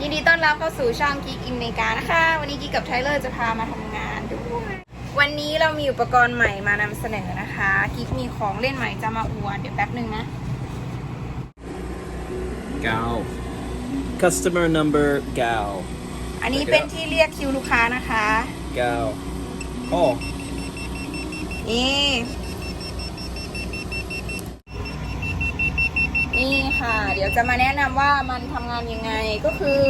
ยินดีต้อนรับเข้าสู่ช่องกิ๊กอินเมกานะคะ วันนี้กิ๊กกับไทเลอร์จะพามาทำงานด้วย วันนี้เรามีอุปกรณ์ใหม่มานำเสนอนะคะ กิ๊กมีของเล่นใหม่จะมาอวดเดี๋ยวแป๊บหนึ่งนะ Gal. Customer number Gal. อันนี้เป็นที่เรียกคิวลูกค้านะคะ Gal. Oh, นี่นี่ ค่ะ เดี๋ยวจะมาแนะนำว่ามันทำงานยังไงก็คือ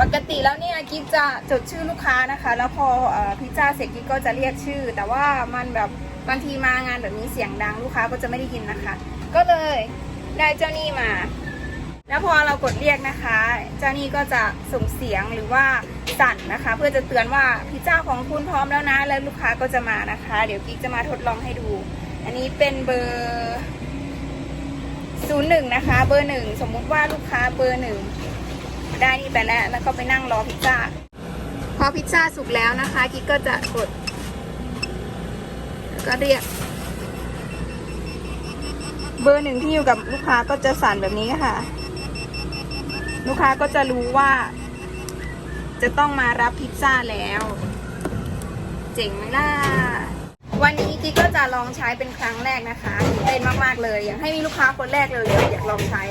ปกติแล้วเนี่ยกิ๊กจะจดชื่อลูกค้านะคะ แล้วพออ่อพิซซ่าเสร็จกิ๊กก็จะเรียกชื่อ แต่ว่ามันแบบบางทีมางานแบบนี้เสียงดังลูกค้าก็จะไม่ได้ยินนะคะ ก็เลยได้เจ้านี่มา แล้วพอเรากดเรียกนะคะ เจ้านี่ก็จะส่งเสียงหรือว่าสั่นนะคะ เพื่อจะเตือนว่าพิซซ่าของคุณพร้อมแล้วนะ แล้วลูกค้าก็จะมานะคะ เดี๋ยวกิ๊กจะมาทดลองให้ดู อันนี้เป็นเบอร์ ศูนย์หนึ่งนะคะ เบอร์หนึ่งสมมุติว่าลูกค้าเบอร์หนึ่งได้นี่ไปแล้วแล้วก็ไปนั่งรอพิซซ่า พอพิซซ่าสุกแล้วนะคะกิ๊กก็จะกด แล้วก็เรียก เบอร์หนึ่งที่อยู่กับลูกค้าก็จะสั่นแบบนี้ค่ะ ลูกค้าก็จะรู้ว่า จะต้องมารับพิซซ่าแล้ว เจ๋งไหมล่ะ วันนี้กิ๊กก็จะลองใช้เป็นครั้งแรกนะคะตื่นเต้นมากๆเลย อยากให้มีลูกค้าคนแรกเลยอยากลองใช้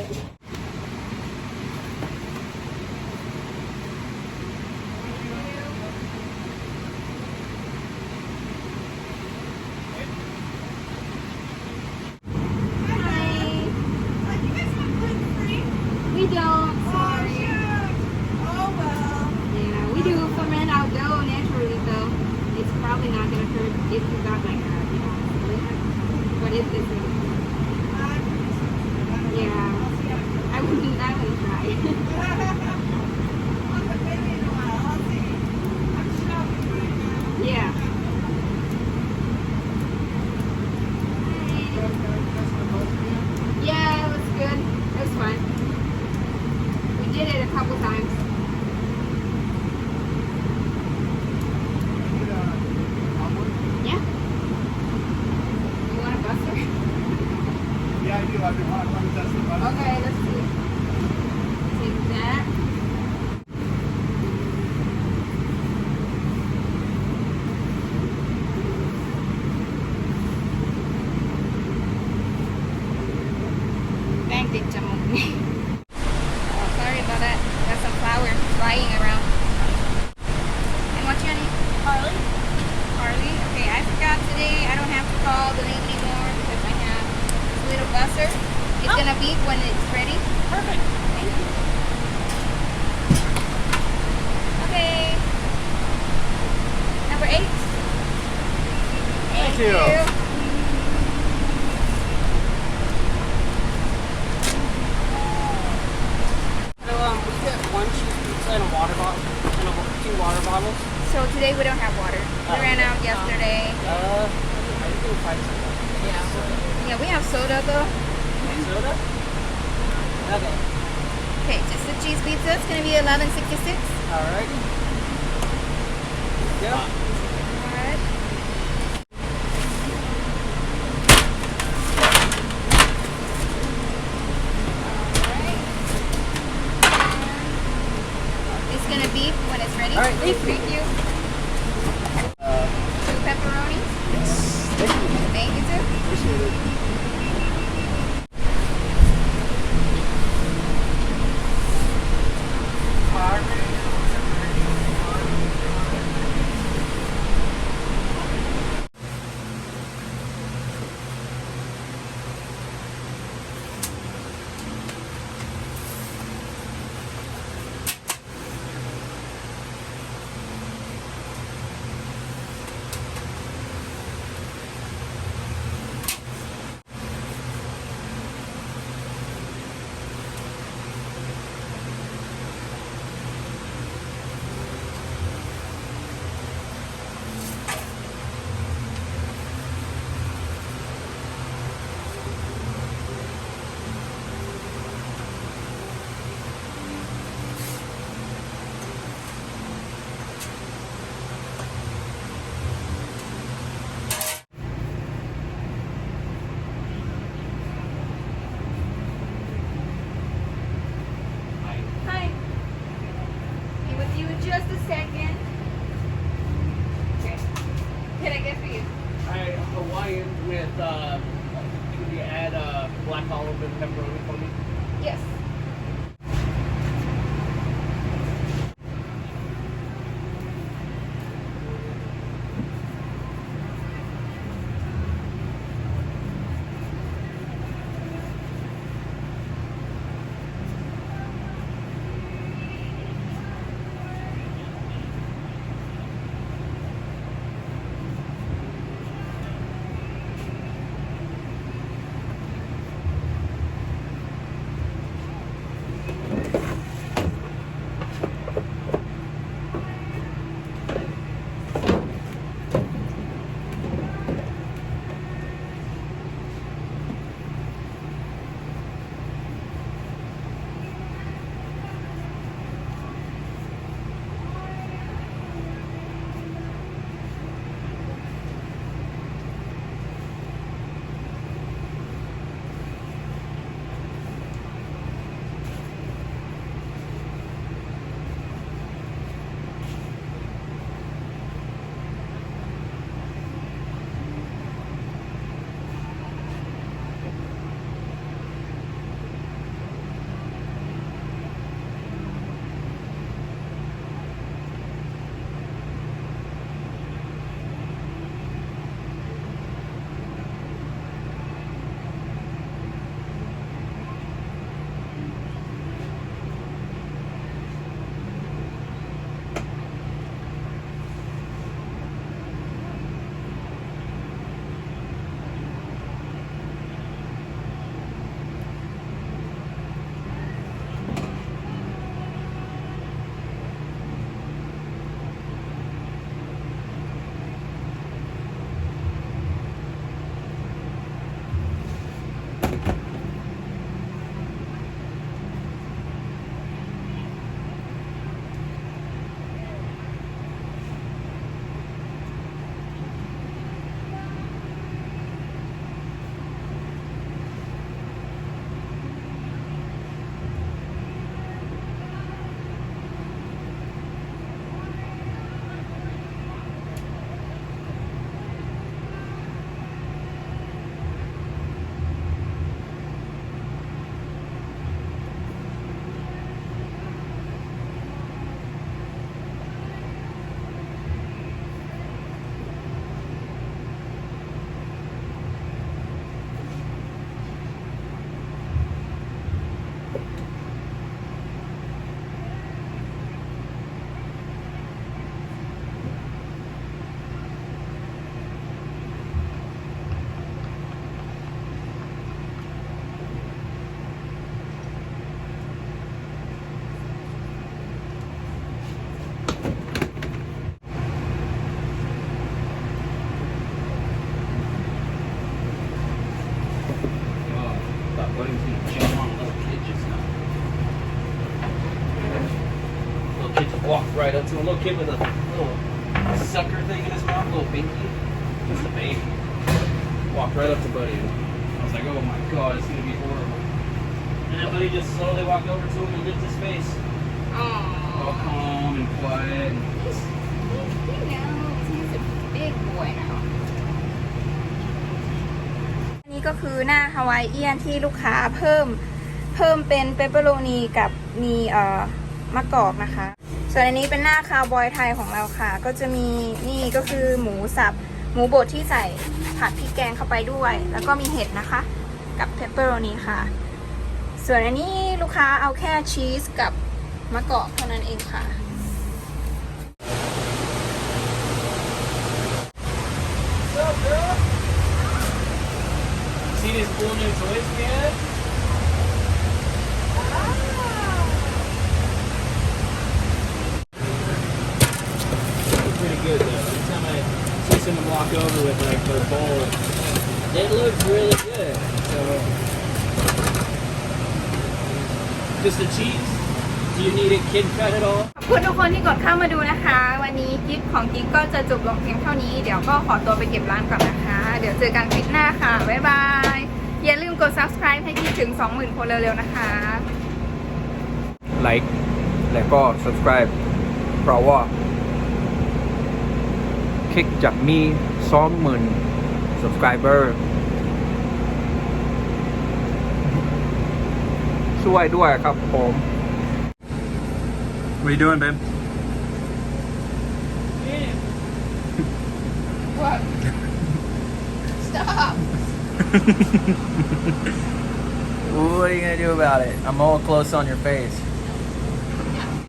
what is this? Yeah. I wouldn't. I wouldn't try. Forgot today. I don't have to call the name anymore because I have this little buzzer. It's oh. gonna beep when it's ready. Perfect. Thank you. Okay. Number eight. Thank you. So going to be 1166. All right. Yeah. All right. It's going to beep when it's ready. All right, thank, thank you. you. Uh, Two pepperonis. Yes, thank you. Thank you, too. Appreciate it. Letting people jump on a little kid just now. Little kid just walked right up to a little kid with a little sucker thing in his mouth, a little binky. Just a baby. Walked right up to Buddy. I was like, oh my god, it's gonna be horrible. And then Buddy just slowly walked over to him and licked his face. All ก็คือหน้าฮาวายเอียนที่ลูกค้าเพิ่มเพิ่มเป็นเปปเปอโรนีกับมีเอ่อมะกอกนะคะ ส่วนอันนี้เป็นหน้าคาวบอยไทยของเราค่ะ ก็จะมีนี่ก็คือหมูสับหมูบดที่ใส่ผัดพริกแกงเข้าไปด้วย แล้วก็มีเห็ดนะคะ กับเพปเปอโรนีค่ะ ส่วนอันนี้ลูกค้าเอาแค่ชีสกับมะกอกเท่านั้นเองค่ะ See pretty good though. Every time I see walk over with like their bowl, they look really good. So, just the cheese. ขอบคุณทุกคนที่กดเข้ามาดูนะคะ วันนี้คลิปของกิ๊กก็จะจบลงเพียงเท่านี้ เดี๋ยวก็ขอตัวไปเก็บร้านก่อนนะคะ เดี๋ยวเจอกันคลิปหน้าค่ะ บ๊ายบาย อย่าลืมกด subscribe ให้กิ๊กถึง 20,000 คนเร็วๆนะคะ ไลค์และก็ subscribe เพราะว่าคลิกจากมีสองหมื่นค subscriber ช่วยด้วยครับผม What are you doing, babe? What? Stop. what are you gonna do about it? I'm all close on your face.